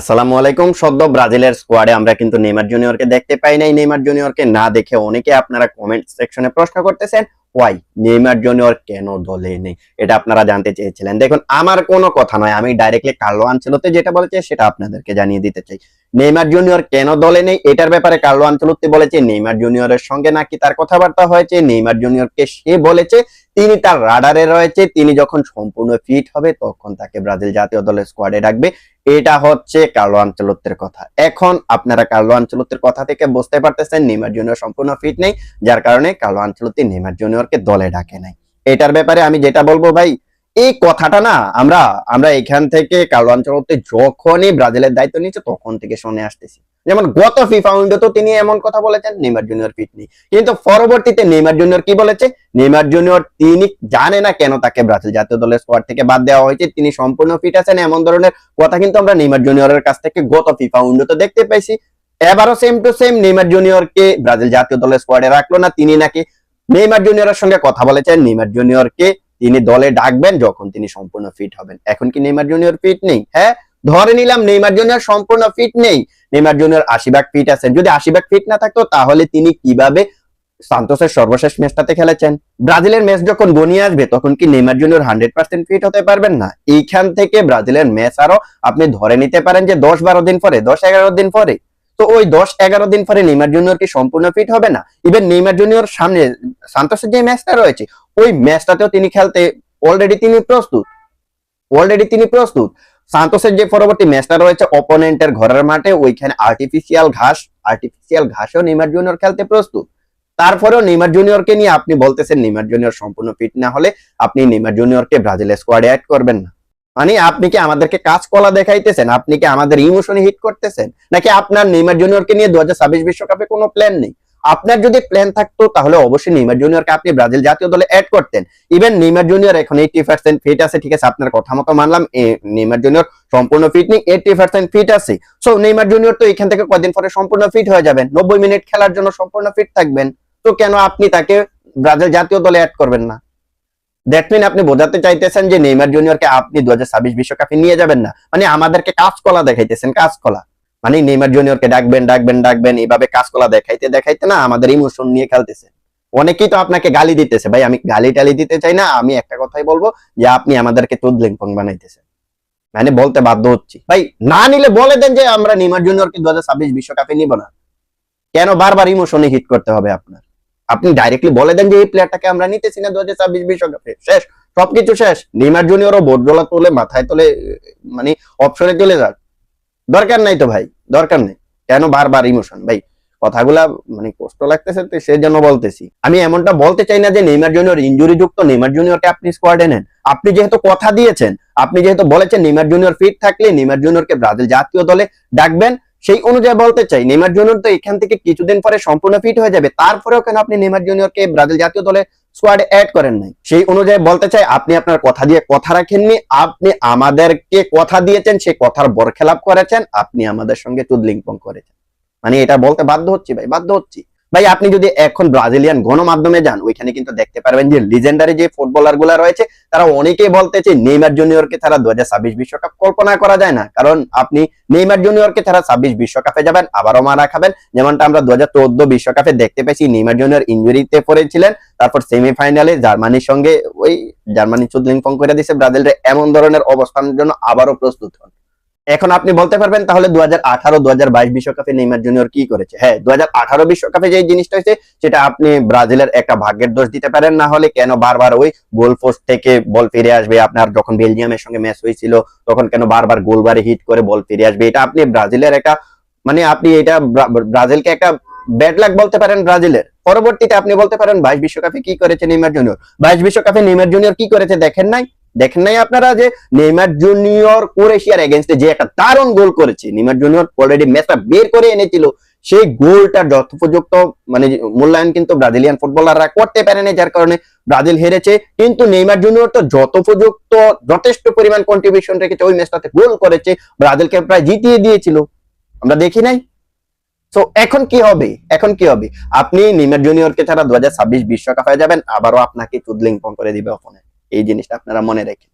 আসসালামু আলাইকুম। সদ্য ব্রাজিলের স্কোয়াডে আমরা কিন্তু নেইমার জুনিয়রকে দেখতে পাই নাই। নেইমার জুনিয়রকে না দেখে অনেকে আপনারা কমেন্ট সেকশনে প্রশ্ন করতেছেন, ওয়াই, নেইমার জুনিয়র কেন দলে নেই? এটা আপনারা জানতে চেয়েছিলেন। দেখুন, আমার কোনো কথা নয়। আমি ডাইরেক্টলি কার্লো আনচেলোতে যেটা বলেছে সেটা আপনাদেরকে জানিয়ে দিতে চাই। নেইমার জুনিয়র কেন দলে নেই? এটার ব্যাপারে কার্লো আনচেলোতে বলেছে, নেইমার জুনিয়রের সঙ্গে নাকি তার কথাবার্তা হয়েছে, নেইমার জুনিয়রকে সে বলেছে, তিনি তার রাডারে রয়েছে, তিনি যখন সম্পূর্ণ ফিট হবে তখন তাকে ব্রাজিল জাতীয় দলের স্কোয়াডে ডাকবে এটা হচ্ছে কার্লো আনচেলোত্তের কথা। এখন আপনারা কার্লো আনচেলোত্তের কথা থেকে বুঝতে পারতেছেন, নেইমার জুনিয়র সম্পূর্ণ ফিট নেই, যার কারণে কার্লো আনচেলোত্তি নেইমার জুনিয়রকে দলে ডাকে নাই। এটার ব্যাপারে আমি যেটা বলব ভাই এই কথাটা না আমরা আমরা এখান থেকে কার্লো যখনই ব্রাজিলের দায়িত্ব নিচ্ছে তখন থেকে শুনে আসতেছি। যেমন গত ফিফা উইন্ডো তো তিনি এমন কথা বলেছেন, নেইমার জুনিয়র ফিট নেই। কিন্তু পরবর্তীতে নেইমার জুনিয়র কি বলেছে? নেইমার জুনিয়র তিনি জানে না কেন তাকে ব্রাজিল জাতীয় দলের স্কোয়াড থেকে বাদ দেওয়া হয়েছে, তিনি সম্পূর্ণ ফিট আছেন এমন ধরনের কথা কিন্তু আমরা নেইমার জুনিয়রের কাছ থেকে গত ফিফা উইন্ডোতে দেখতে পাইছি এবারও সেম টু সেম নেইমার জুনিয়রকে ব্রাজিল জাতীয় দলের স্কোয়াডে রাখল না, তিনি নাকি নেইমার জুনিয়রের সঙ্গে কথা বলেছেন, নেইমার জুনিয়রকে তিনি দলে ডাকবেন যখন তিনি সম্পূর্ণ ফিট হবেন। এখন কি নেইমার জুনিয়র ফিট নেই? হ্যাঁ ধরে নিলাম নেইমার জুনিয়র সম্পূর্ণ ফিট নেই। নেইমার জুনিয়র আশি ভাগ ফিট আছেন। যদি আশি ভাগ ফিট না থাকতো, তাহলে তিনি কীভাবে সান্তোসের সর্বশেষ ম্যাচটাতে খেলেছেন? ব্রাজিলের ম্যাচ যখন গনিয়ে আসবে, তখন কি Neymar junior hundred percent fit হতে পারবেন? না। এইখান থেকে ব্রাজিলের ম্যাচ আরও আপনি ধরে নিতে পারেন যে দশ বারো দিন পরে দশ এগারো দিন পরে। তো ওই দশ এগারো দিন পরে নেইমার জুনিয়র কি সম্পূর্ণ ফিট হবে না? ইভেন নেইমার জুনিয়র সামনে সান্তোসের যে ম্যাচটা রয়েছে ওই ম্যাচটাতেও তিনি খেলতে অলরেডি তিনি প্রস্তুত। অলরেডি তিনি প্রস্তুত। সান্তোসের যে পরবর্তী ম্যাচটা রয়েছে অপোনেন্টের ঘরের মাঠে, ওইখানে আর্টিফিশিয়াল ঘাস আর্টিফিশিয়াল ঘাসেও নেইমার জুনিয়র খেলতে প্রস্তুত। তারপরেও নেইমার জুনিয়রকে নিয়ে আপনি বলতেছেন নেইমার জুনিয়র সম্পূর্ণ ফিট না হলে আপনি নেইমার জুনিয়রকে ব্রাজিলের স্কোয়াডে অ্যাড করবেন না। মানে আপনি কি আমাদেরকে কাজ কলা দেখাইতেছেন? আপনি কি আমাদের ইমোশনে হিট করতেছেন? নাকি আপনার নেইমার জুনিয়রকে নিয়ে দু হাজার বিশ্বকাপে কোনো প্ল্যান নেই? আপনার যদি প্ল্যান থাকতো, তাহলে অবশ্যই নেইমার জুনিয়রকে আপনি ব্রাজিল জাতীয় দলে অ্যাড করতেন। ইভেন নেইমার জুনিয়র এখন এইটি পার্সেন্ট ফিট আছে, ঠিক আছে, আপনার কথা মতো মানলাম। নেইমার জুনিয়র সম্পূর্ণ ফিট নেই এইটি পার্সেন্ট ফিট আছে। সো নেইমার জুনিয়র তো এখান থেকে কদিন পরে সম্পূর্ণ ফিট হয়ে যাবেন? নব্বই মিনিট খেলার জন্য সম্পূর্ণ ফিট থাকবেন। তো কেন আপনি তাকে ব্রাজিল জাতীয় দলে অ্যাড করবেন না? দ্যাট মিন আপনি বোঝাতে চাইতেছেন যে নেইমার জুনিয়রকে আপনি দু হাজার বিশ্বকাপে নিয়ে যাবেন না। মানে আমাদেরকে কাজকলা দেখাইতেছেন কাজকলা মানে নেইমার জুনিয়রকে ডাকবেন ডাকবেন ডাকবেন, এইভাবে কাজকলা দেখাইতে দেখাইতে না আমাদের ইমোশন নিয়ে খেলতেছেন অনেকেই তো আপনাকে গালি দিতেছে, ভাই আমি গালি টালি দিতে চাই না, আমি একটা কথাই বলব যে আপনি আমাদেরকে তুদলিংপং বানাইতেছেন। মানে বলতে বাধ্য হচ্ছি। ভাই, না নিলে বলে দেন যে আমরা নেইমার জুনিয়রকে দু বিশ্বকাপে নিব না। কেন বারবার ইমোশনে হিট করতে হবে আপনার? আপনি ডাইরেক্টলি বলে দেন যে এই প্লেয়ারটাকে আমরা নিতেছি না দু বিশ্বকাপে। শেষ, সবকিছু শেষ। নেইমার জুনিয়রও বোর্ডজোলা তুলে, মাথায় তুলে মানে অপশনে চলে যাক। দরকার নাই তো ভাই, দরকার নেই। কেন বারবার ইমোশন ভাই, কথাগুলা মানে কষ্ট লাগতেছে তো সেই জন্য বলতেছি। আমি এমনটা বলতে চাই না যে নেইমার জুনিয়র ইঞ্জুরি যুক্ত নেইমার জুনিয়রকে আপনি স্কোয়াডে নেন আপনি যেহেতু কথা দিয়েছেন, আপনি যেহেতু বলেছেন নেইমার জুনিয়র ফিট থাকলে নেইমার জুনিয়রকে ব্রাজিল জাতীয় দলে ডাকবেন, সেই অনুযায়ী বলতে চাই, নেইমার জুনিয়র তো এখান থেকে কিছুদিন পরে সম্পূর্ণ ফিট হয়ে যাবে। তারপরেও কেন আপনি নেইমার জুনিয়রকে ব্রাজিল জাতীয় দলে স্কোয়াডে অ্যাড করেন নাই। সেই অনুযায়ী বলতে চাই, আপনি আপনার কথা দিয়ে কথা রাখেননি, আপনি আমাদেরকে কথা দিয়েছেন, সেই কথার বরখেলাপ করেছেন, আপনি আমাদের সঙ্গে তুদলিংপং করেছেন। মানে এটা বলতে বাধ্য হচ্ছি ভাই, বাধ্য হচ্ছি। ভাই, আপনি যদি এখন ব্রাজিলিয়ান গণমাধ্যমে যান, ওইখানে কিন্তু দেখতে পারবেন যে লিজেন্ডারি যে ফুটবলারগুলা রয়েছে, তারা অনেকেই বলতেছে নেইমার জুনিয়রকে ছাড়া দু বিশ্বকাপ কল্পনা করা যায় না। কারণ আপনি নেইমার জুনিয়রকে ছাড়া ছাব্বিশ বিশ্বকাপে যাবেন, আবারও মারা খাবেন। যেমনটা আমরা দু হাজার বিশ্বকাপে দেখতে পেয়েছি, নেইমার জুনিয়র ইঞ্জুরিতে পড়েছিলেন। তারপর সেমিফাইনালে জার্মানির সঙ্গে ওই জার্মানি চুদলিংপং করে দিয়েছে ব্রাজিলের। এমন ধরনের অবস্থানের জন্য আবারও প্রস্তুত হন। এখন আপনি বলতে পারবেন, তাহলে দু হাজার আঠারো দু হাজার বাইশ বিশ্বকাপে নেইমার জুনিয়র কি করেছে? হ্যাঁ দু হাজার আঠারো বিশ্বকাপে যে জিনিসটা হয়েছে, সেটা আপনি ব্রাজিলের একটা ভাগ্যের দোষ দিতে পারেন, না হলে কেন বারবার ওই গোল পোস্ট থেকে বল ফিরে আসবে? আপনার যখন বেলজিয়ামের সঙ্গে ম্যাচ হয়েছিল, তখন কেন বারবার গোল বারে হিট করে বল ফিরে আসবে? এটা আপনি ব্রাজিলের একটা মানে আপনি এটা ব্রাজিলকে একটা ব্যাড লাক বলতে পারেন ব্রাজিলের। পরবর্তীতে আপনি বলতে পারেন, বাইশ বিশ্বকাপে কি করেছে নেইমার জুনিয়র? বাইশ বিশ্বকাপে নেইমার জুনিয়র কি করেছে দেখেন নাই? দেখেন নাই আপনারা যে নেইমার জুনিয়র ক্রোয়েশিয়ার এগেনস্টে যে একটা দারুণ গোল করেছে। নেইমার জুনিয়র অলরেডি ম্যাচটা বের করে এনেছিল। সেই গোলটা যথোপযুক্ত মানে মূল্যায়ন কিন্তু ব্রাজিলিয়ান ফুটবলাররা করতে পারেনি যার কারণে ব্রাজিল হেরেছে। কিন্তু নেইমার জুনিয়র তো যথোপযুক্ত, যথেষ্ট পরিমাণ কন্ট্রিবিউশন রেখেছে। ওই ম্যাচটাতে গোল করেছে। ব্রাজিলকে প্রায় জিতিয়ে দিয়েছিল। আমরা দেখি নাই? তো এখন কি হবে? এখন কি হবে? আপনি নেইমার জুনিয়রকে ছাড়া দু হাজার ছাব্বিশ বিশ্বকাপ হয়ে যাবেন, আবারও আপনাকে চুদলিং করে দিবে ওখানে এই জিনিসটা আপনারা মনে রেখেন।